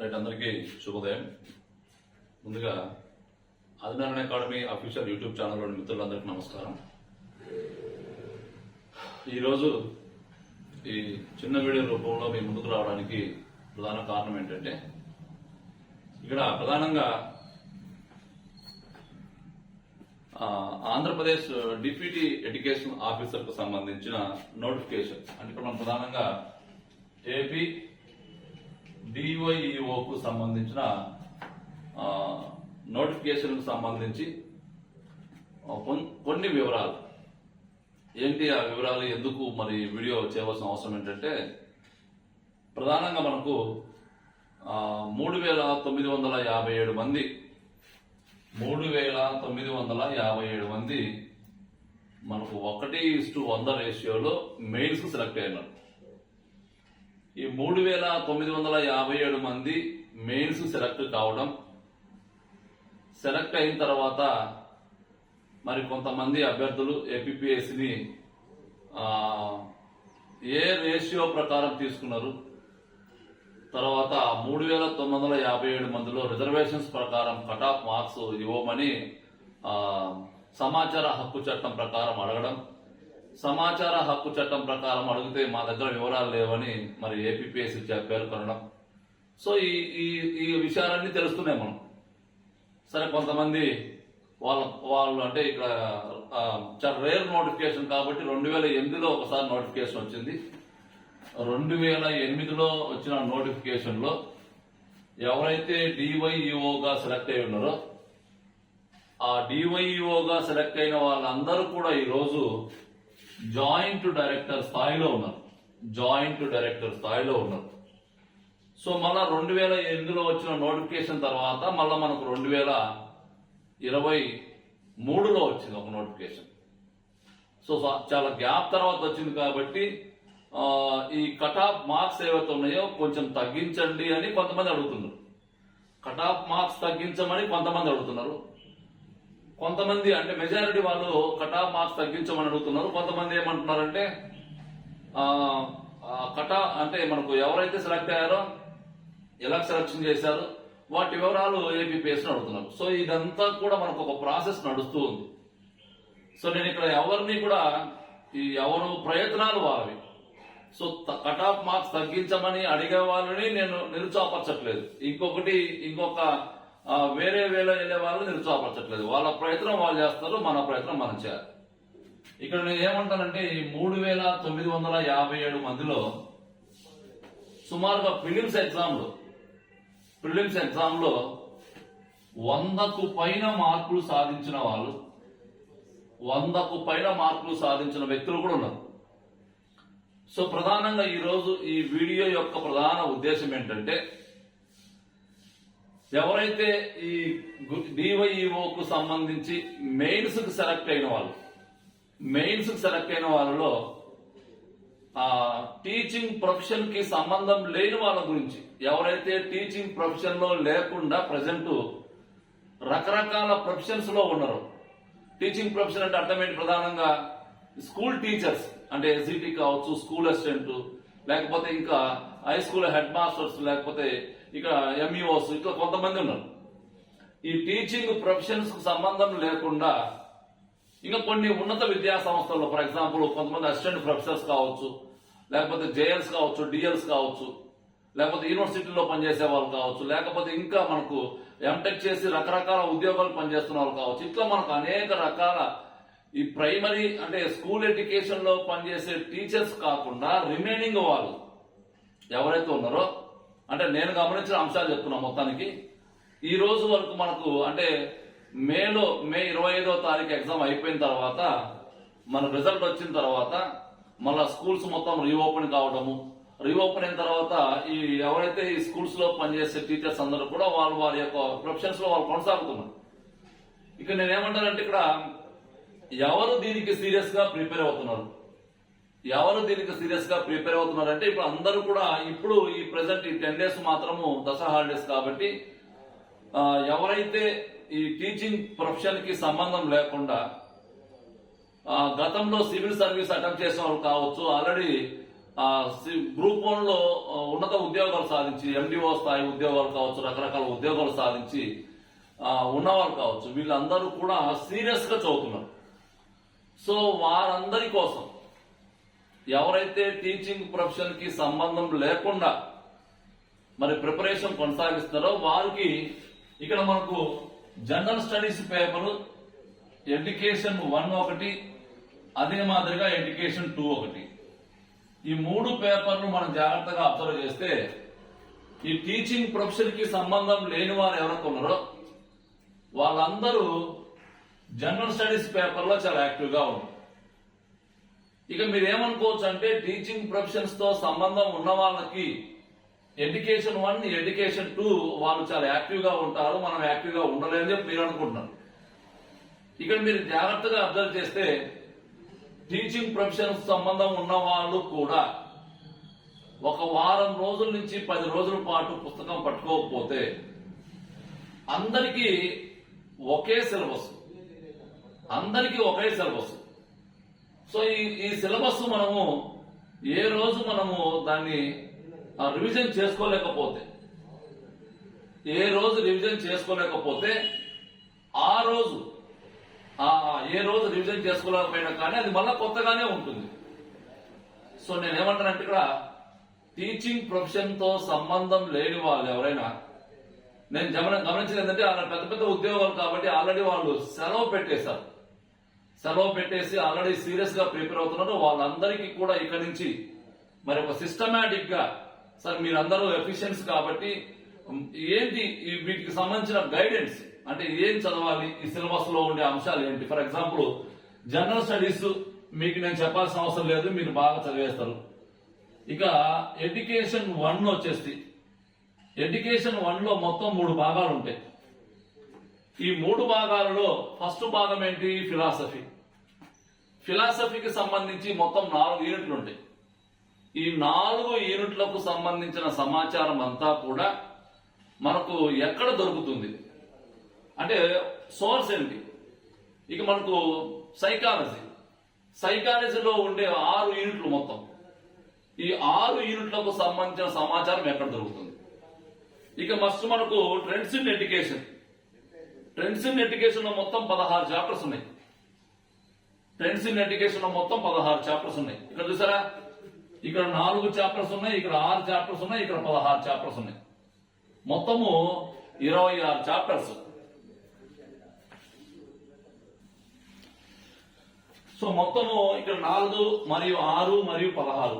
Right అందరికీ శుభోదయం. ముందుగా ఆదినారాయణ అకాడమీ అఫీషియల్ యూట్యూబ్ ఛానల్లోని మిత్రులందరికీ నమస్కారం. ఈరోజు ఈ చిన్న వీడియో రూపంలో మీ ముందుకు రావడానికి ప్రధాన కారణం ఏంటంటే ఇక్కడ ప్రధానంగా ఆంధ్రప్రదేశ్ డిప్యూటీ ఎడ్యుకేషన్ ఆఫీసర్కు సంబంధించిన నోటిఫికేషన్ అంటే మనం ప్రధానంగా ఏపీ డివైఈఓకు సంబంధించిన నోటిఫికేషన్కు సంబంధించి కొన్ని వివరాలు. ఏంటి ఆ వివరాలు ఎందుకు మరి వీడియో చేయవలసిన అవసరం ఏంటంటే ప్రధానంగా మనకు మూడు వేల తొమ్మిది వందల యాభై ఏడు మంది మూడు వేల తొమ్మిది వందల యాభై ఏడు మంది మనకు ఒకటి ఇస్టు వంద రేషియోలో మెయిన్స్ సెలెక్ట్ అయినారు. ఈ మూడు వేల తొమ్మిది వందల యాభై ఏడు మంది మెయిన్స్ సెలెక్ట్ కావడం సెలెక్ట్ అయిన తర్వాత మరి కొంతమంది అభ్యర్థులు ఏపీఎస్సిని ఏ రేషియో ప్రకారం తీసుకున్నారు. తర్వాత మూడు వేల తొమ్మిది వందల యాభై ఏడు మందిలో రిజర్వేషన్స్ ప్రకారం కట్ ఆఫ్ మార్క్స్ ఇవ్వమని సమాచార హక్కు చట్టం ప్రకారం అడగడం సమాచార హక్కు చట్టం ప్రకారం అడిగితే మా దగ్గర వివరాలు లేవని మరి ఏపీఎస్సీ పేర్కొనడం సో ఈ ఈ ఈ విషయాలన్నీ తెలుస్తున్నాయి మనం. సరే కొంతమంది వాళ్ళ వాళ్ళు అంటే ఇక్కడ చాలా రేర్ నోటిఫికేషన్ కాబట్టి రెండు వేల ఎనిమిదిలో ఒకసారి నోటిఫికేషన్ వచ్చింది. రెండు వేల ఎనిమిదిలో వచ్చిన నోటిఫికేషన్లో ఎవరైతే డివైఈఓగా సెలెక్ట్ అయి ఉన్నారో ఆ డివైఈఓగా సెలెక్ట్ అయిన వాళ్ళందరూ కూడా ఈరోజు జాయింట్ డైరెక్టర్ స్థాయిలో ఉన్నారు. జాయింట్ డైరెక్టర్ స్థాయిలో ఉన్నారు. సో మళ్ళా రెండు వేల ఎనిమిదిలో వచ్చిన నోటిఫికేషన్ తర్వాత మళ్ళా మనకు రెండు వేల ఇరవై మూడులో వచ్చింది ఒక నోటిఫికేషన్. సో చాలా గ్యాప్ తర్వాత వచ్చింది కాబట్టి ఈ కట్ ఆఫ్ మార్క్స్ ఏవైతే ఉన్నాయో కొంచెం తగ్గించండి అని కొంతమంది అడుగుతున్నారు. కట్ ఆఫ్ మార్క్స్ తగ్గించమని కొంతమంది అడుగుతున్నారు. కొంతమంది అంటే మెజారిటీ వాళ్ళు కట్ ఆఫ్ మార్క్స్ తగ్గించమని అడుగుతున్నారు. కొంతమంది ఏమంటున్నారంటే కటా కట్ ఆఫ్ అంటే మనకు ఎవరైతే సెలెక్ట్ అయ్యారో ఎలా సెలక్షన్ చేశారు వాటి వివరాలు ఏపీపీఎస్ అడుగుతున్నారు. సో ఇదంతా కూడా మనకు ఒక ప్రాసెస్ నడుస్తూ ఉంది. సో నేను ఇక్కడ ఎవరిని కూడా ఈ ఎవరు ప్రయత్నాలు వారివి. సో కట్ ఆఫ్ మార్క్స్ తగ్గించమని అడిగే వాళ్ళని నేను నిరుత్సాహపరచట్లేదు. ఇంకొకటి ఇంకొక వేరే వేళ వెళ్ళే వాళ్ళు నిరుత్సాహపరచట్లేదు. వాళ్ళ ప్రయత్నం వాళ్ళు చేస్తారు మన ప్రయత్నం మనం చేయాలి. ఇక్కడ నేను ఏమంటానంటే ఈ మూడు వేల తొమ్మిది వందల యాభై ఏడు మందిలో సుమారుగా ప్రిలిమ్స్ ఎగ్జామ్లో ప్రిలిమ్స్ ఎగ్జామ్లో వందకు పైన మార్కులు సాధించిన వాళ్ళు వందకు పైన మార్కులు సాధించిన వ్యక్తులు కూడా ఉన్నారు. సో ప్రధానంగా ఈరోజు ఈ వీడియో యొక్క ప్రధాన ఉద్దేశం ఏంటంటే ఎవరైతే ఈ డివైఈఓకు సంబంధించి మెయిన్స్కు సెలెక్ట్ అయిన వాళ్ళు మెయిన్స్కు సెలెక్ట్ అయిన వాళ్ళలో ఆ టీచింగ్ ప్రొఫెషన్కి సంబంధం లేని వాళ్ళ గురించి ఎవరైతే టీచింగ్ ప్రొఫెషన్లో లేకుండా ప్రజెంట్ రకరకాల ప్రొఫెషన్స్లో ఉన్నారు టీచింగ్ ప్రొఫెషన్ అంటే అర్థమేంటి ప్రధానంగా స్కూల్ టీచర్స్ అంటే ఎస్ఈటీ కావచ్చు స్కూల్ అసిస్టెంట్ లేకపోతే ఇంకా హై స్కూల్ హెడ్ మాస్టర్స్ లేకపోతే ఇక్కడ ఎంఈఓస్ ఇట్లా కొంతమంది ఉన్నారు. ఈ టీచింగ్ ప్రొఫెషన్స్కు సంబంధం లేకుండా ఇంకా కొన్ని ఉన్నత విద్యా సంస్థల్లో ఫర్ ఎగ్జాంపుల్ కొంతమంది అసిస్టెంట్ ప్రొఫెసర్స్ కావచ్చు లేకపోతే జేఎల్స్ కావచ్చు డిఎల్స్ కావచ్చు లేకపోతే యూనివర్సిటీలో పనిచేసే వాళ్ళు కావచ్చు లేకపోతే ఇంకా మనకు ఎంటెక్ చేసి రకరకాల ఉద్యోగాలు పనిచేస్తున్న వాళ్ళు కావచ్చు. ఇట్లా మనకు అనేక రకాల ఈ ప్రైమరీ అంటే స్కూల్ ఎడ్యుకేషన్లో పనిచేసే టీచర్స్ కాకుండా రిమైనింగ్ వాళ్ళు ఎవరైతే ఉన్నారో అంటే నేను గమనించిన అంశాలు చెప్తున్నా మొత్తానికి. ఈ రోజు వరకు మనకు అంటే మేలో మే ఇరవై ఐదో తారీఖు ఎగ్జామ్ అయిపోయిన తర్వాత మన రిజల్ట్ వచ్చిన తర్వాత మళ్ళా స్కూల్స్ మొత్తం రీఓపెన్ కావడము రీఓపెన్ అయిన తర్వాత ఈ ఎవరైతే ఈ స్కూల్స్లో పనిచేసే టీచర్స్ అందరూ కూడా వాళ్ళు వారి యొక్క ప్రొఫెషన్స్లో వాళ్ళు కొనసాగుతున్నారు. ఇక నేనేమంటానంటే ఇక్కడ ఎవరు దీనికి సీరియస్గా ప్రిపేర్ అవుతున్నారు? ఎవరు దీనికి సీరియస్గా ప్రిపేర్ అవుతున్నారు అంటే ఇప్పుడు అందరూ కూడా ఇప్పుడు ఈ ప్రెసెంట్ ఈ టెన్ డేస్ మాత్రము దసరా హాలిడేస్ కాబట్టి ఎవరైతే ఈ టీచింగ్ ప్రొఫెషన్కి సంబంధం లేకుండా గతంలో సివిల్ సర్వీస్ అటెంప్ట్ చేసిన వాళ్ళు కావచ్చు ఆల్రెడీ సి- గ్రూప్ వన్లో ఉన్నత ఉద్యోగాలు సాధించి ఎండిఓ స్థాయి ఉద్యోగాలు కావచ్చు రకరకాల ఉద్యోగాలు సాధించి ఉన్నవారు ఉన్నవాళ్ళు కావచ్చు వీళ్ళందరూ కూడా సీరియస్గా చదువుతున్నారు. సో వారందరి కోసం ఎవరైతే టీచింగ్ ప్రొఫెషన్కి సంబంధం లేకుండా మరి ప్రిపరేషన్ కొనసాగిస్తున్నారో వారికి ఇక్కడ మనకు general studies paper education one ఒకటి అదే మాదిరిగా ఎడ్యుకేషన్ టూ ఒకటి. ఈ మూడు పేపర్లు మనం జాగ్రత్తగా అబ్జర్వ్ చేస్తే ఈ టీచింగ్ ప్రొఫెషన్కి సంబంధం లేని వారు ఎవరైతే ఉన్నారో వాళ్ళందరూ జనరల్ స్టడీస్ పేపర్లో చాలా యాక్టివ్గా ఇక మీరు ఏమనుకోవచ్చు అంటే టీచింగ్ ప్రొఫెషన్స్తో సంబంధం ఉన్న వాళ్ళకి ఎడ్యుకేషన్ వన్ ఎడ్యుకేషన్ టూ వాళ్ళు చాలా యాక్టివ్గా ఉంటారు మనం యాక్టివ్గా ఉండలేదని చెప్పి మీరు అనుకుంటున్నారు ఇక్కడ మీరు జాగ్రత్తగా అబ్జర్వ్ చేస్తే టీచింగ్ ప్రొఫెషన్ సంబంధం ఉన్న వాళ్ళు కూడా ఒక వారం రోజుల నుంచి పది రోజుల పాటు పుస్తకం పట్టుకోకపోతే అందరికీ ఒకే సిలబస్. అందరికీ ఒకే సిలబస్. సో ఈ ఈ సిలబస్ మనము ఏ రోజు మనము దాన్ని ఆ, రివిజన్ చేసుకోలేకపోతే ఏ రోజు రివిజన్ చేసుకోలేకపోతే ఆ రోజు ఏ రోజు రివిజన్ చేసుకోలేకపోయినా కానీ అది మళ్ళీ కొత్తగానే ఉంటుంది. సో నేను ఏమంటానంటే ఇక్కడ టీచింగ్ ప్రొఫెషన్తో సంబంధం లేని వాళ్ళు ఎవరైనా నేను గమన గమనించింది ఏంటంటే వాళ్ళ పెద్ద పెద్ద ఉద్యోగాలు కాబట్టి ఆల్రెడీ వాళ్ళు సెలవు పెట్టేశారు. సెలవు పెట్టేసి ఆల్రెడీ సీరియస్గా ప్రిపేర్ అవుతున్నారు. వాళ్ళందరికీ కూడా ఇక్కడి నుంచి మరి ఒక సిస్టమేటిక్గా సార్ మీరందరూ ఎఫిషియన్స్ కాబట్టి ఏంటి వీటికి సంబంధించిన గైడెన్స్ అంటే ఏం చదవాలి? ఈ సిలబస్లో ఉండే అంశాలు ఏంటి? ఫర్ ఎగ్జాంపుల్ జనరల్ స్టడీస్ మీకు నేను చెప్పాల్సిన అవసరం లేదు మీరు బాగా చదివేస్తారు. ఇక ఎడ్యుకేషన్ వన్ వచ్చేసి ఎడ్యుకేషన్ వన్లో మొత్తం మూడు భాగాలు ఉంటాయి. ఈ మూడు భాగాలలో ఫస్ట్ భాగం ఏంటి? ఫిలాసఫీ. ఫిలాసఫీకి సంబంధించి మొత్తం నాలుగు యూనిట్లు ఉంటాయి. ఈ నాలుగు యూనిట్లకు సంబంధించిన సమాచారం అంతా కూడా మనకు ఎక్కడ దొరుకుతుంది? అంటే సోర్స్ ఏంటి ఇక మనకు సైకాలజీ. సైకాలజీలో ఉండే ఆరు యూనిట్లు మొత్తం. ఈ ఆరు యూనిట్లకు సంబంధించిన సమాచారం ఎక్కడ దొరుకుతుంది? ఇక మస్ట్ మనకు trends in education. Trends in ఎడ్యుకేషన్లో మొత్తం పదహారు చాప్టర్స్ ఉన్నాయి. ట్రెండ్స్ ఇన్ ఎడ్యుకేషన్లో మొత్తం పదహారు చాప్టర్స్ ఉన్నాయి. ఇక్కడ చూసారా? ఇక్కడ నాలుగు చాప్టర్స్ ఉన్నాయి ఇక్కడ ఆరు చాప్టర్స్ ఉన్నాయి ఇక్కడ పదహారు చాప్టర్స్ ఉన్నాయి. మొత్తము ఇరవై ఆరు చాప్టర్స్ సో మొత్తము ఇక్కడ నాలుగు మరియు ఆరు మరియు పదహారు.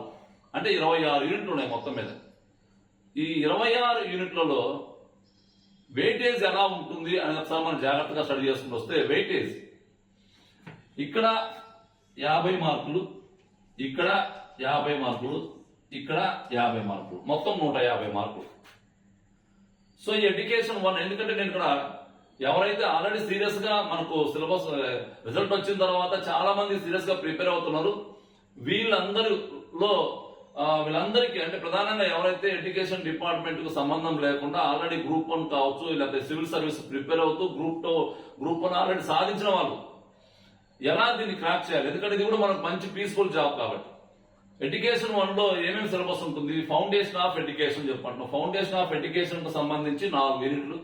అంటే ఇరవై ఆరు యూనిట్లు ఉన్నాయి మొత్తం మీద. ఈ ఇరవై ఆరు యూనిట్లలో వెయిటేజ్ ఎలా ఉంటుంది అని ఒకసారి మనం జాగ్రత్తగా స్టడీ చేసుకుని వస్తే వెయిటేజ్ ఇక్కడ యాభై మార్కులు ఇక్కడ యాభై మార్కులు ఇక్కడ యాభై మార్కులు. మొత్తం నూట యాభై మార్కులు. సో ఈ ఎడ్యుకేషన్ వన్ ఎందుకంటే నేను ఇక్కడ ఎవరైతే ఆల్రెడీ సీరియస్గా మనకు సిలబస్ రిజల్ట్ వచ్చిన తర్వాత చాలా మంది సీరియస్గా ప్రిపేర్ అవుతున్నారు వీళ్ళందరిలో వీళ్ళందరికీ అంటే ప్రధానంగా ఎవరైతే ఎడ్యుకేషన్ డిపార్ట్మెంట్కు సంబంధం లేకుండా ఆల్రెడీ గ్రూప్ వన్ కావచ్చు లేకపోతే సివిల్ సర్వీస్ ప్రిపేర్ అవుతూ group two group one already సాధించిన వాళ్ళు. ఎలా దీన్ని క్రాక్ చేయాలి? ఎందుకంటే ఇది కూడా మనకు మంచి పీస్ఫుల్ జాబ్ కాబట్టి. ఎడ్యుకేషన్ వన్లో ఏమేమి సిలబస్ ఉంటుంది? ఫౌండేషన్ ఆఫ్ ఎడ్యుకేషన్ చెప్పంటున్నాం ఫౌండేషన్ ఆఫ్ ఎడ్యుకేషన్కు సంబంధించి నాలుగు యూనిట్లు.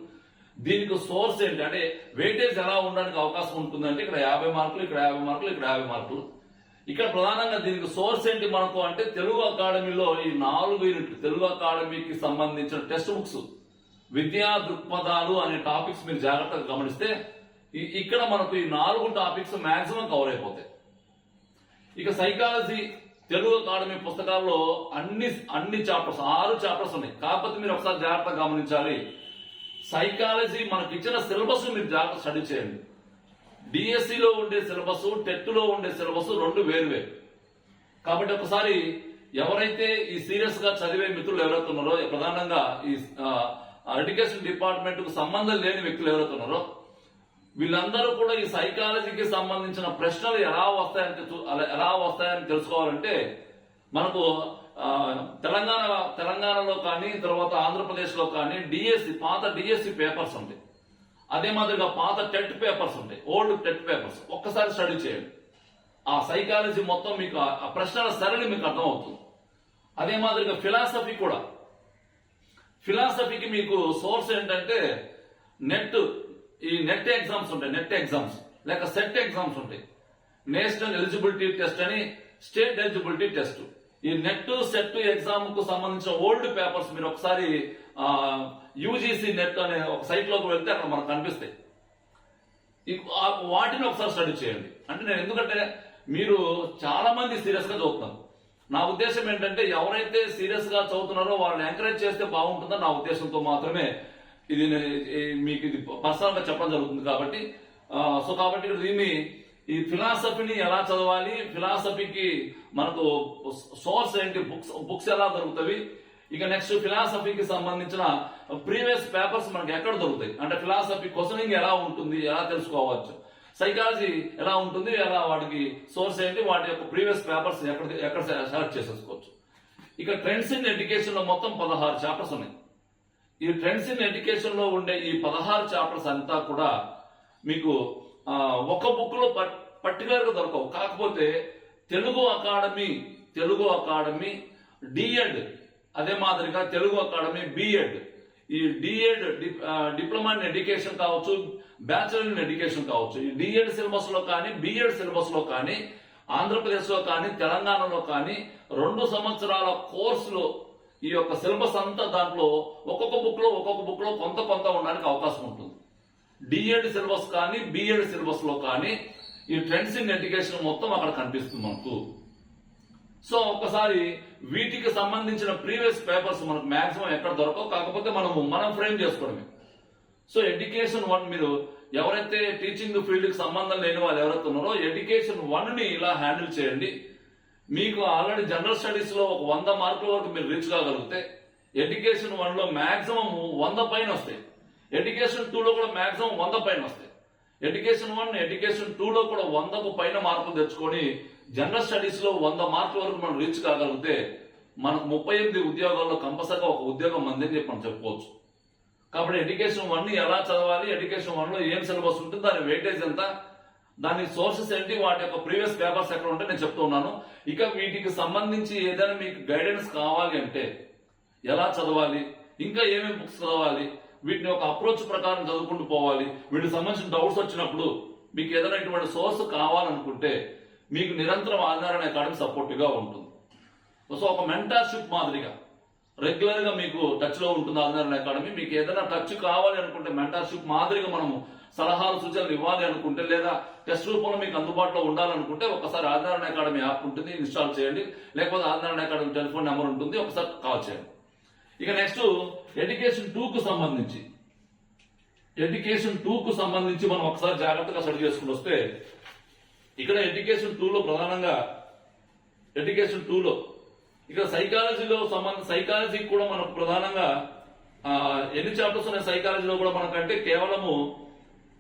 దీనికి సోర్స్ ఏంటి? అంటే వెయిటేజ్ ఎలా ఉండడానికి అవకాశం ఉంటుంది అంటే ఇక్కడ యాభై మార్కులు ఇక్కడ యాభై మార్కులు ఇక్కడ యాభై మార్కులు. ఇక్కడ ప్రధానంగా దీనికి సోర్స్ ఏంటి మనకు అంటే తెలుగు అకాడమీలో ఈ నాలుగు యూనిట్లు తెలుగు అకాడమీకి సంబంధించిన టెక్స్ట్ బుక్స్ విద్యా దృక్పథాలు అనే టాపిక్స్ మీరు జాగ్రత్తగా గమనిస్తే ఇక్కడ మనకు ఈ నాలుగు టాపిక్స్ మాక్సిమం కవర్ అయిపోతాయి. ఇక సైకాలజీ తెలుగు అకాడమీ పుస్తకాల్లో అన్ని అన్ని చాప్టర్స్ ఆరు చాప్టర్స్ ఉన్నాయి. కాకపోతే మీరు ఒకసారి జాగ్రత్తగా గమనించాలి సైకాలజీ మనకి ఇచ్చిన సిలబస్ మీరు జాగ్రత్త స్టడీ చేయండి. డిఎస్సిలో ఉండే సిలబస్ టెట్లో ఉండే సిలబస్ రెండు వేరు వేరు కాబట్టి ఒకసారి ఎవరైతే ఈ సీరియస్గా చదివే మిత్రులు ఎవరైతే ఉన్నారో ప్రధానంగా ఈ ఎడ్యుకేషన్ డిపార్ట్మెంట్కు సంబంధం లేని వ్యక్తులు ఎవరైతే ఉన్నారో వీళ్ళందరూ కూడా ఈ సైకాలజీకి సంబంధించిన ప్రశ్నలు ఎలా వస్తాయని తెలు- అలా- ఎలా వస్తాయని తెలుసుకోవాలంటే మనకు తెలంగాణ తెలంగాణలో కానీ తర్వాత ఆంధ్రప్రదేశ్లో కానీ డిఎస్సి పాత డిఎస్సి పేపర్స్ ఉంది. అదే మాదిరిగా పాత టెట్ పేపర్స్ ఉంటాయి ఓల్డ్ టెట్ పేపర్స్. ఒక్కసారి స్టడీ చేయండి. ఆ సైకాలజీ మొత్తం మీకు ఆ- ప్రశ్నల సరళి మీకు అర్థమవుతుంది. అదే మాదిరిగా ఫిలాసఫీ కూడా. ఫిలాసఫీకి మీకు సోర్స్ ఏంటంటే నెట్ ఈ నెట్ ఎగ్జామ్స్ ఉంటాయి నెట్ ఎగ్జామ్స్. లేక సెట్ ఎగ్జామ్స్ ఉంటాయి. నేషనల్ ఎలిజిబిలిటీ టెస్ట్ అని స్టేట్ ఎలిజిబిలిటీ టెస్ట్. ఈ నెట్ సెట్ ఎగ్జామ్కు సంబంధించిన ఓల్డ్ పేపర్స్ మీరు ఒకసారి యూజీసీ నెట్ అనే ఒక సైట్లోకి వెళ్తే అక్కడ మనకు కనిపిస్తాయి. వాటిని ఒకసారి స్టడీ చేయండి. అంటే నేను ఎందుకంటే మీరు చాలా మంది సీరియస్గా చదువుతున్నారు. నా ఉద్దేశం ఏంటంటే ఎవరైతే సీరియస్గా చదువుతున్నారో వాళ్ళని ఎంకరేజ్ చేస్తే బాగుంటుందని నా ఉద్దేశంతో మాత్రమే ఇది మీకు ఇది పర్సనల్గా చెప్పడం జరుగుతుంది కాబట్టి సో కాబట్టి దీన్ని ఈ ఫిలాసఫీని ఎలా చదవాలి? ఫిలాసఫీకి మనకు సోర్స్ ఏంటి? బుక్స్ బుక్స్ ఎలా దొరుకుతాయి ఇక నెక్స్ట్ ఫిలాసఫీకి సంబంధించిన ప్రీవియస్ పేపర్స్ మనకి ఎక్కడ దొరుకుతాయి? అంటే ఫిలాసఫీ క్వశ్చనింగ్ ఎలా ఉంటుంది? ఎలా తెలుసుకోవచ్చు? సైకాలజీ ఎలా ఉంటుంది? ఎలా వాటికి సోర్స్ ఏంటి? వాటి యొక్క ప్రీవియస్ పేపర్స్ ఎక్కడ ఎక్కడ సెలెక్ట్ చేసేసుకోవచ్చు. ఇక ట్రెండ్స్ ఇన్ ఎడ్యుకేషన్లో మొత్తం పదహారు చాప్టర్స్ ఉన్నాయి. ఈ ట్రెండ్స్ ఇన్ ఎడ్యుకేషన్లో ఉండే ఈ పదహారు చాప్టర్స్ అంతా కూడా మీకు ఒక బుక్లో పర్టికులర్గా దొరకవు. కాకపోతే Telugu academy Telugu academy DEd అదే మాదిరిగా తెలుగు అకాడమీ బిఎడ్. ఈ డిఎడ్ డిప్లొమా ఇన్ ఎడ్యుకేషన్ కావచ్చు బ్యాచులర్ ఇన్ ఎడ్యుకేషన్ కావచ్చు ఈ డిఎడ్ సిలబస్లో కానీ బిఎడ్ సిలబస్లో కానీ ఆంధ్రప్రదేశ్లో కానీ తెలంగాణలో కానీ రెండు సంవత్సరాల కోర్సులో ఈ యొక్క సిలబస్ అంతా దాంట్లో ఒక్కొక్క బుక్లో ఒక్కొక్క బుక్లో కొంత కొంత ఉండడానికి అవకాశం ఉంటుంది. డిఎడ్ సిలబస్ కానీ బిఎడ్ సిలబస్లో కానీ ఈ ట్రెండ్స్ ఇన్ ఎడ్యుకేషన్ మొత్తం అక్కడ కనిపిస్తుంది మనకు. సో ఒకసారి వీటికి సంబంధించిన ప్రీవియస్ పేపర్స్ మనకు మాక్సిమం ఎక్కడ దొరకవు కాకపోతే మనము మనం ఫ్రేమ్ చేసుకోవడమే. సో ఎడ్యుకేషన్ వన్ మీరు ఎవరైతే టీచింగ్ ఫీల్డ్కి సంబంధం లేని వాళ్ళు ఎవరైతే ఉన్నారో ఎడ్యుకేషన్ వన్ని ఇలా హ్యాండిల్ చేయండి. మీకు ఆల్రెడీ జనరల్ స్టడీస్లో ఒక వంద మార్కుల వరకు మీరు రీచ్ కాగలిగితే ఎడ్యుకేషన్ వన్లో మాక్సిమం వంద పైన వస్తాయి. ఎడ్యుకేషన్ టూలో కూడా మ్యాక్సిమం వంద పైన వస్తాయి. ఎడ్యుకేషన్ వన్ ఎడ్యుకేషన్ టూలో కూడా వందకు పైన మార్కులు తెచ్చుకొని జనరల్ స్టడీస్లో వంద మార్కుల వరకు మనం రీచ్ కాగలిగితే మనకు ముప్పై ఎనిమిది ఉద్యోగాల్లో కంపల్సరిగా ఒక ఉద్యోగం మంది చెప్పి మనం చెప్పుకోవచ్చు. కాబట్టి ఎడ్యుకేషన్ వన్ ఎలా చదవాలి? ఎడ్యుకేషన్ వన్లో ఏం సిలబస్ ఉంటుంది? దాని వెయిటేజ్ ఎంత? దాని సోర్సెస్ ఏంటి? వాటి యొక్క ప్రీవియస్ పేపర్స్ ఎక్కడ ఉంటే నేను చెప్తున్నాను ఇక వీటికి సంబంధించి ఏదైనా మీకు గైడెన్స్ కావాలి అంటే ఎలా చదవాలి? ఇంకా ఏమేమి బుక్స్ చదవాలి? వీటిని ఒక అప్రోచ్ ప్రకారం చదువుకుంటూ పోవాలి. వీటికి సంబంధించిన డౌట్స్ వచ్చినప్పుడు మీకు ఏదైనా ఇటువంటి సోర్స్ కావాలనుకుంటే మీకు నిరంతరం ఆధారణ అకాడమీ సపోర్ట్గా ఉంటుంది. సో ఒక మెంటర్షిప్ మాదిరిగా రెగ్యులర్గా మీకు టచ్లో ఉంటుంది ఆధారణ అకాడమీ. మీకు ఏదైనా టచ్ కావాలి అనుకుంటే మెంటర్షిప్ మాదిరిగా మనము సలహాలు సూచనలు ఇవ్వాలి అనుకుంటే లేదా టెస్ట్ రూపంలో మీకు అందుబాటులో ఉండాలనుకుంటే ఒకసారి ఆధారణ అకాడమీ యాప్ ఉంటుంది ఇన్స్టాల్ చేయండి. లేకపోతే ఆధారణ అకాడమీ టెలిఫోన్ నెంబర్ ఉంటుంది ఒకసారి కాల్ చేయండి. ఇక నెక్స్ట్ ఎడ్యుకేషన్ టూకు సంబంధించి. ఎడ్యుకేషన్ టూకు సంబంధించి మనం ఒకసారి జాగ్రత్తగా స్టడీ చేసుకుని వస్తే ఇక్కడ ఎడ్యుకేషన్ టూలో ప్రధానంగా ఎడ్యుకేషన్ టూలో ఇక్కడ సైకాలజీలో సంబంధ సైకాలజీ కూడా మనకు ప్రధానంగా ఎన్ని చాప్టర్స్ ఉన్నాయి సైకాలజీలో కూడా మనకంటే కేవలము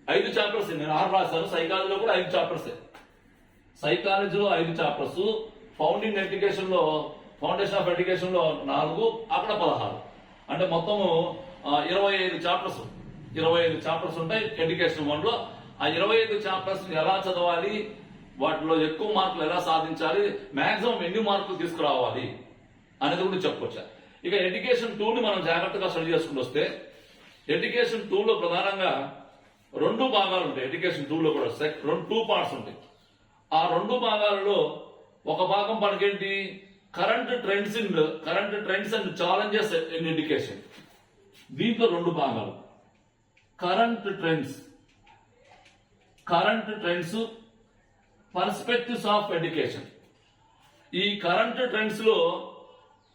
ఐదు చాప్టర్స్ నేను ఆరు రాశాను సైకాలజీలో కూడా ఐదు చాప్టర్సే సైకాలజీలో ఐదు చాప్టర్స్ ఫౌండింగ్ ఎడ్యుకేషన్లో ఫౌండేషన్ ఆఫ్ ఎడ్యుకేషన్లో నాలుగు అక్కడ పదహారు. అంటే మొత్తము ఇరవై ఐదు చాప్టర్స్ ఇరవై ఐదు చాప్టర్స్ ఉంటాయి ఎడ్యుకేషన్ వన్లో. ఆ ఇరవై ఐదు చాప్టర్స్ ఎలా చదవాలి? వాటిలో ఎక్కువ మార్కులు ఎలా సాధించాలి? మాక్సిమం ఎన్ని మార్కులు తీసుకురావాలి? అనేది కూడా చెప్పుకోవచ్చు. ఇక ఎడ్యుకేషన్ టూ ని మనం జాగ్రత్తగా స్టడీ చేసుకుని వస్తే ఎడ్యుకేషన్ టూ లో ప్రధానంగా రెండు భాగాలు ఉంటాయి. ఎడ్యుకేషన్ టూ లో కూడా రెండు టూ పార్ట్స్ ఉంటాయి. ఆ రెండు భాగాలలో ఒక భాగం మనకేంటి? Current trends in current trends and challenges in education దీంట్లో రెండు భాగాలు. Current trends. Current trends perspectives of education ఈ కరెంట్ ట్రెండ్స్లో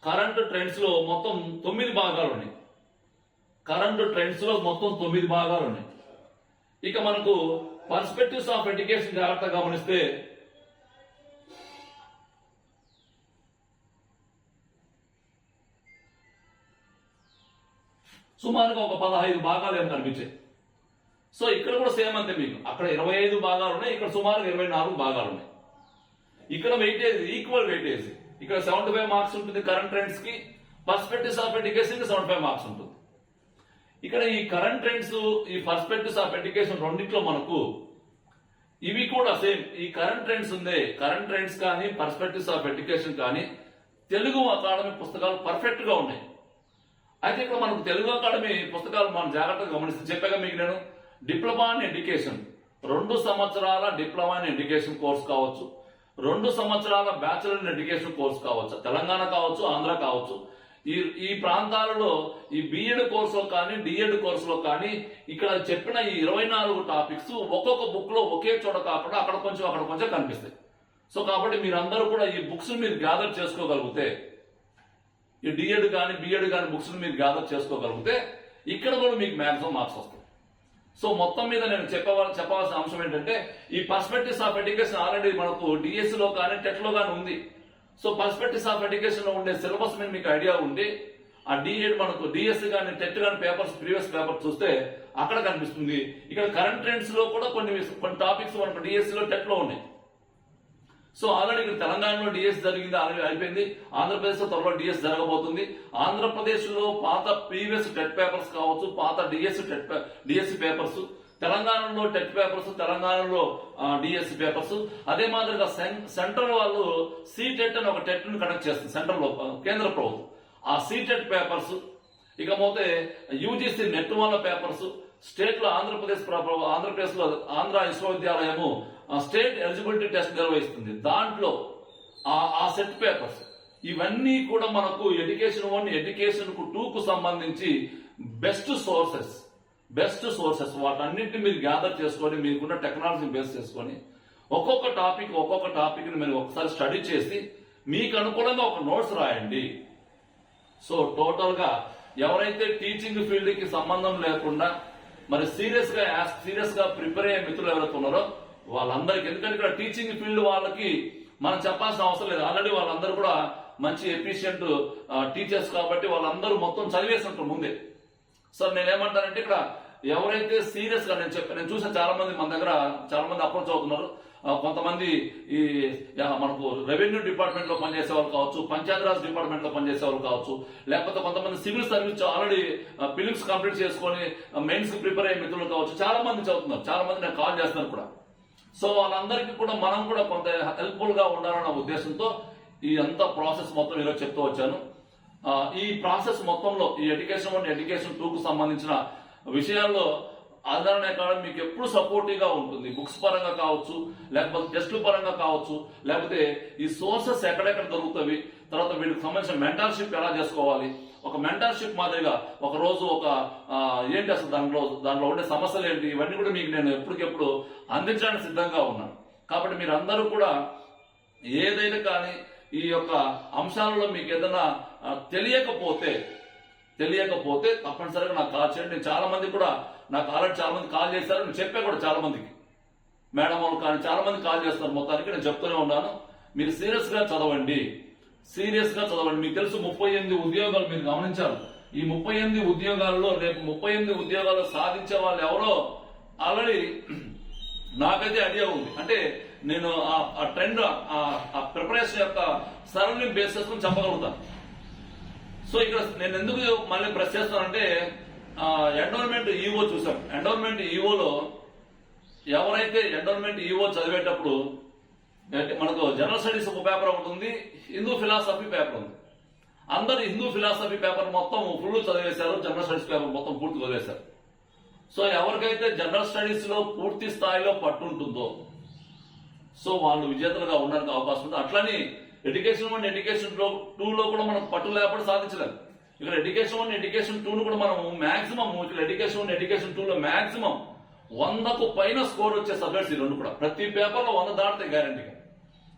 కరెంట్ ట్రెండ్స్లో మొత్తం తొమ్మిది భాగాలు ఉన్నాయి. కరెంట్ ట్రెండ్స్లో మొత్తం తొమ్మిది భాగాలు ఉన్నాయి. ఇక మనకు పర్స్పెక్టివ్స్ ఆఫ్ ఎడ్యుకేషన్ జాగ్రత్తగా గమనిస్తే సుమారుగా ఒక పదహైదు భాగాలు ఏం కనిపించాయి. సో ఇక్కడ కూడా సేమ్ అంతే మీకు. అక్కడ ఇరవై ఐదు భాగాలు ఉన్నాయి ఇక్కడ సుమారు ఇరవై నాలుగు భాగాలు ఉన్నాయి. ఇక్కడ వెయిటేజ్ ఈక్వల్ వెయిటేజ్ ఇక్కడ సెవెంటీ ఫైవ్ మార్క్స్ ఉంటుంది కరెంట్ ట్రెండ్స్కి పర్స్పెక్టివ్స్ ఆఫ్ ఎడ్యుకేషన్కి సెవెంటీ ఫైవ్ మార్క్స్ ఉంటుంది. ఇక్కడ ఈ కరెంట్ ట్రెండ్స్ ఈ పర్స్పెక్టివ్స్ ఆఫ్ ఎడ్యుకేషన్ రెండిట్లో మనకు ఇవి కూడా సేమ్. ఈ కరెంట్ ట్రెండ్స్ ఉందే. కరెంట్ ట్రెండ్స్ కానీ పర్స్పెక్టివ్స్ ఆఫ్ ఎడ్యుకేషన్ కానీ తెలుగు అకాడమీ పుస్తకాలు పర్ఫెక్ట్గా ఉన్నాయి. అయితే ఇక్కడ మనకు తెలుగు అకాడమీ పుస్తకాలు మనం జాగ్రత్తగా గమనిస్తే చెప్పాక మీకు నేను డిప్లొమా ఇన్ ఎడ్యుకేషన్. రెండు సంవత్సరాల డిప్లొమా ఇన్ ఎడ్యుకేషన్ కోర్స్ కావచ్చు. రెండు సంవత్సరాల బ్యాచులర్ ఇన్ ఎడ్యుకేషన్ కోర్స్ కావచ్చు. తెలంగాణ కావచ్చు ఆంధ్ర కావచ్చు. ఈ ఈ ప్రాంతాలలో ఈ బిఎడ్ కోర్సులో కానీ డిఎడ్ కోర్సులో కానీ ఇక్కడ చెప్పిన ఈ ఇరవై నాలుగు టాపిక్స్ ఒక్కొక్క బుక్లో ఒకే చోట కాకుండా అక్కడ కొంచెం అక్కడ కొంచెం కనిపిస్తాయి. సో కాబట్టి మీరందరూ కూడా ఈ బుక్స్ మీరు గ్యాదర్ చేసుకోగలిగితే ఈ డిఎడ్ కానీ బిఎడ్ కానీ బుక్స్ మీరు గ్యాదర్ చేసుకోగలిగితే ఇక్కడ కూడా మీకు మ్యాక్సిమం మార్క్స్ వస్తాయి. సో మొత్తం మీద నేను చెప్పవ చెప్పవలసిన అంశం ఏంటంటే ఈ పర్స్పెక్టివ్స్ ఆఫ్ ఎడ్యుకేషన్ ఆల్రెడీ మనకు డిఎస్సిలో కానీ టెట్లో కానీ ఉంది. సో పర్స్పెక్టివ్స్ ఆఫ్ ఎడ్యుకేషన్లో ఉండే సిలబస్ మీద మీకు ఐడియా ఉండి ఆ డిఎడ్ మనకు డిఎస్ కానీ టెట్ కానీ పేపర్స్ ప్రీవియస్ పేపర్ చూస్తే అక్కడ కనిపిస్తుంది. ఇక్కడ కరెంట్ ట్రెండ్స్లో కూడా కొన్ని కొన్ని టాపిక్స్ మనకు డిఎస్సిలో టెట్లో టెట్లో ఉన్నాయి. సో ఆల్రెడీ ఇక్కడ తెలంగాణలో డిఎస్ జరిగింది ఆల్రెడీ అయిపోయింది. ఆంధ్రప్రదేశ్లో త్వరలో డిఎస్ జరగబోతుంది. ఆంధ్రప్రదేశ్లో పాత ప్రీవియస్ టెట్ పేపర్స్ కావచ్చు పాత డిఎస్ టెట్ డిఎస్సి పేపర్స్ తెలంగాణలో టెట్ పేపర్స్ తెలంగాణలో డిఎస్సి పేపర్స్. అదే మాదిరిగా సెంట్రల్ వాళ్ళు సీటెట్ అని ఒక టెట్ను కనెక్ట్ చేస్తుంది సెంట్రల్లో కేంద్ర ప్రభుత్వం. ఆ సీటెట్ పేపర్స్ ఇకపోతే యూజీసీ నెట్ వాళ్ళ పేపర్స్ స్టేట్లో ఆంధ్రప్రదేశ్ ఆంధ్రప్రదేశ్లో ఆంధ్ర విశ్వవిద్యాలయము స్టేట్ ఎలిజిబిలిటీ టెస్ట్ నిర్వహిస్తుంది. దాంట్లో ఆ సెట్ పేపర్స్. ఇవన్నీ కూడా మనకు ఎడ్యుకేషన్ వన్ ఎడ్యుకేషన్ టూకు సంబంధించి బెస్ట్ సోర్సెస్ బెస్ట్ సోర్సెస్ వాటన్నింటిని మీరు గ్యాదర్ చేసుకొని మీకున్న టెక్నాలజీ బేస్ చేసుకొని ఒక్కొక్క టాపిక్ ఒక్కొక్క టాపిక్ని మీరు ఒకసారి స్టడీ చేసి మీకు అనుకూలంగా ఒక నోట్స్ రాయండి. సో టోటల్గా ఎవరైతే టీచింగ్ ఫీల్డ్కి సంబంధం లేకుండా మరి సీరియస్గా సీరియస్గా ప్రిపేర్ అయ్యే మిత్రులు ఎవరైతే ఉన్నారో వాళ్ళందరికీ ఎందుకంటే ఇక్కడ టీచింగ్ ఫీల్డ్ వాళ్ళకి మనం చెప్పాల్సిన అవసరం లేదు. ఆల్రెడీ వాళ్ళందరూ కూడా మంచి ఎఫిషియంట్ టీచర్స్ కాబట్టి వాళ్ళందరూ మొత్తం చదివేస్తుంటారు ముందే. సో నేనేమంటానంటే ఇక్కడ ఎవరైతే సీరియస్గా నేను చెప్పాను నేను చూసిన చాలా మంది మన దగ్గర చాలా మంది అప్రోచ్ అవుతున్నారు కొంతమంది ఈ మనకు రెవెన్యూ డిపార్ట్మెంట్లో పనిచేసే వాళ్ళు కావచ్చు పంచాయతీరాజ్ డిపార్ట్మెంట్లో పనిచేసే వాళ్ళు కావచ్చు లేకపోతే కొంతమంది civil service already prelims complete చేసుకొని మెయిన్స్ ప్రిపేర్ అయ్యే మిత్రులు కావచ్చు చాలా మంది చదువుతున్నారు. చాలా మంది నాకు కాల్ చేస్తున్నారు కూడా. సో వాళ్ళందరికీ కూడా మనం కూడా కొంత హెల్ప్ఫుల్గా ఉండాలన్న ఉద్దేశంతో ఈ అంత ప్రాసెస్ మొత్తం ఈరోజు చెప్తూ వచ్చాను. ఈ ప్రాసెస్ మొత్తంలో ఈ ఎడ్యుకేషన్ వన్ ఎడ్యుకేషన్ టూకు సంబంధించిన విషయాల్లో ఆదరణ అకాడమీ మీకు ఎప్పుడు సపోర్టివ్గా ఉంటుంది. బుక్స్ పరంగా కావచ్చు లేకపోతే టెస్టుల పరంగా కావచ్చు లేకపోతే ఈ సోర్సెస్ ఎక్కడెక్కడ దొరుకుతాయి తర్వాత వీళ్ళకి సంబంధించిన మెంటర్షిప్ ఎలా చేసుకోవాలి ఒక మెంటర్షిప్ మాదిరిగా ఒక రోజు ఒక ఏంటి అసలు దాంట్లో దాంట్లో ఉండే సమస్యలు ఏంటి? ఇవన్నీ కూడా మీకు నేను ఎప్పటికెప్పుడు అందించడానికి సిద్ధంగా ఉన్నాను. కాబట్టి మీరందరూ కూడా ఏదైనా కానీ ఈ యొక్క అంశాలలో మీకు ఏదైనా తెలియకపోతే తెలియకపోతే తప్పనిసరిగా నాకు కాల్ చేయండి. నేను చాలా మంది కూడా నాకు ఆల్రెడీ చాలా మంది కాల్ చేశారు. నేను చెప్పా కూడా చాలా మందికి మేడం వాళ్ళు కానీ చాలా మంది కాల్ చేస్తారు. మొత్తానికి నేను చెప్తూనే ఉన్నాను. మీరు సీరియస్గా చదవండి. సీరియస్గా చదవండి. మీకు తెలుసు ముప్పై ఎనిమిది ఉద్యోగాలు మీరు గమనించారు ఈ ముప్పై ఎనిమిది ఉద్యోగాల్లో రేపు ముప్పై ఎనిమిది ఉద్యోగాలు సాధించే వాళ్ళు ఎవరో ఆల్రెడీ నాకైతే ఐడియా ఉంది. అంటే నేను ఆ- ఆ ట్రెండ్ ఆ ప్రిపరేషన్ యొక్క సరౌండింగ్ బేస్ చేసుకుని చెప్పగలుగుతాను సో ఇక్కడ నేను ఎందుకు మళ్ళీ ప్రెస్ చేస్తానంటే ఎండోర్మెంట్ ఈఓ చూసాం ఎండోర్మెంట్ ఈఓలో ఎవరైతే ఎండోర్మెంట్ ఈఓ చదివేటప్పుడు అంటే మనకు జనరల్ స్టడీస్ ఒక పేపర్ ఒకటి ఉంది హిందూ ఫిలాసఫీ పేపర్ ఉంది. అందరు హిందూ ఫిలాసఫీ పేపర్ మొత్తం ఫుల్ చదివేశారు జనరల్ స్టడీస్ పేపర్ మొత్తం పూర్తి చదివేశారు. సో ఎవరికైతే జనరల్ స్టడీస్లో పూర్తి స్థాయిలో పట్టుంటుందో సో వాళ్ళు విజేతలుగా ఉండడానికి అవకాశం ఉంది అట్లని ఎడ్యుకేషన్ వన్ ఎడ్యుకేషన్ టూ లో కూడా మనం పట్టు లేకపోతే సాధించలేదు ఇక్కడ ఎడ్యుకేషన్ వన్ ఎడ్యుకేషన్ టూను కూడా మనం మాక్సిమం ఇక్కడ ఎడ్యుకేషన్ వన్ ఎడ్యుకేషన్ టూలో మాక్సిమం వందకు పైన స్కోర్ వచ్చే సబ్జెక్ట్స్ ఈ రెండు కూడా. ప్రతి పేపర్లో వంద దాటితే గ్యారంటీగా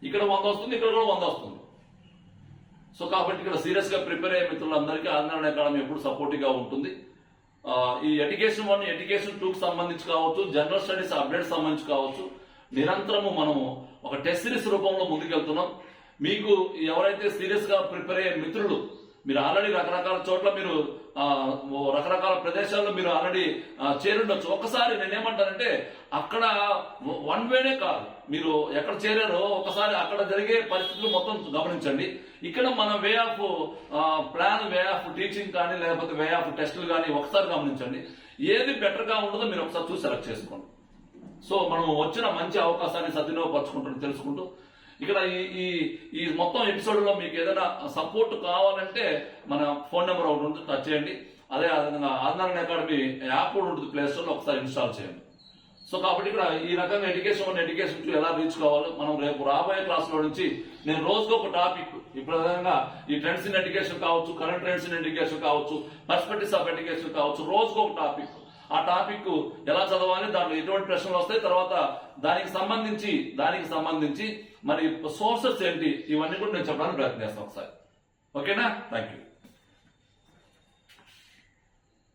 ఇక్కడ వంద వస్తుంది ఇక్కడ కూడా వంద వస్తుంది. సో కాబట్టి ఇక్కడ సీరియస్గా ప్రిపేర్ అయ్యే మిత్రులందరికీ ఆంధ్ర అకాడమీ ఎప్పుడు సపోర్టివ్గా ఉంటుంది. ఈ ఎడ్యుకేషన్ వన్ ఎడ్యుకేషన్ టూకి సంబంధించి కావచ్చు జనరల్ స్టడీస్ అప్డేట్ సంబంధించి కావచ్చు నిరంతరము మనము ఒక టెస్ట్ సిరీస్ రూపంలో ముందుకెళ్తున్నాం. మీకు ఎవరైతే సీరియస్గా ప్రిపేర్ అయ్యే మిత్రులు మీరు ఆల్రెడీ రకరకాల చోట్ల మీరు రకరకాల ప్రదేశాల్లో మీరు ఆల్రెడీ చేరుండొచ్చు. ఒక్కసారి నేనేమంటానంటే అక్కడ వన్ వేనే కాదు. మీరు ఎక్కడ చేరారో ఒకసారి అక్కడ జరిగే పరిస్థితులు మొత్తం గమనించండి. ఇక్కడ మన way of plan way of teaching కానీ లేకపోతే వే ఆఫ్ టెస్టులు కానీ ఒకసారి గమనించండి. ఏది బెటర్గా ఉండదో ఉంటుందో మీరు ఒకసారి చూసి సెలెక్ట్ చేసుకోండి. సో మనం వచ్చిన మంచి అవకాశాన్ని సద్వినియోగపరచుకుంటూ తెలుసుకుంటూ ఇక్కడ ఈ ఈ ఈ మొత్తం ఎపిసోడ్లో మీకు ఏదైనా సపోర్ట్ కావాలంటే మన ఫోన్ నెంబర్ ఒకటి ఉంటుంది టచ్ చేయండి. అదే విధంగా ఆంధ్రాన్ అకాడమీ యాప్ కూడా ఉంటుంది ప్లే స్టోర్లో ఒకసారి ఇన్స్టాల్ చేయండి. సో కాబట్టి ఇక్కడ ఈ రకంగా ఎడ్యుకేషన్ ఉన్న ఎడ్యుకేషన్ ఎలా రీచ్ కావాలో మనం రేపు రాబోయే క్లాస్లో నుంచి నేను రోజుకు ఒక టాపిక్ ఇప్పుడు విధంగా ఈ ట్రెండ్స్ ఇన్ ఎడ్యుకేషన్ కావచ్చు కరెంట్ ట్రెండ్స్ ఇన్ ఎడ్యుకేషన్ కావచ్చు పర్స్పెక్టివ్స్ ఆఫ్ ఎడ్యుకేషన్ కావచ్చు రోజుకు ఒక టాపిక్ ఆ టాపిక్ ఎలా చదవాలి దాంట్లో ఎటువంటి ప్రశ్నలు వస్తాయి తర్వాత దానికి సంబంధించి దానికి సంబంధించి మరి సోర్సెస్ ఏంటి? ఇవన్నీ కూడా నేను చెప్పడానికి ప్రయత్నం చేస్తాను ఒకసారి. ఓకేనా? Thank you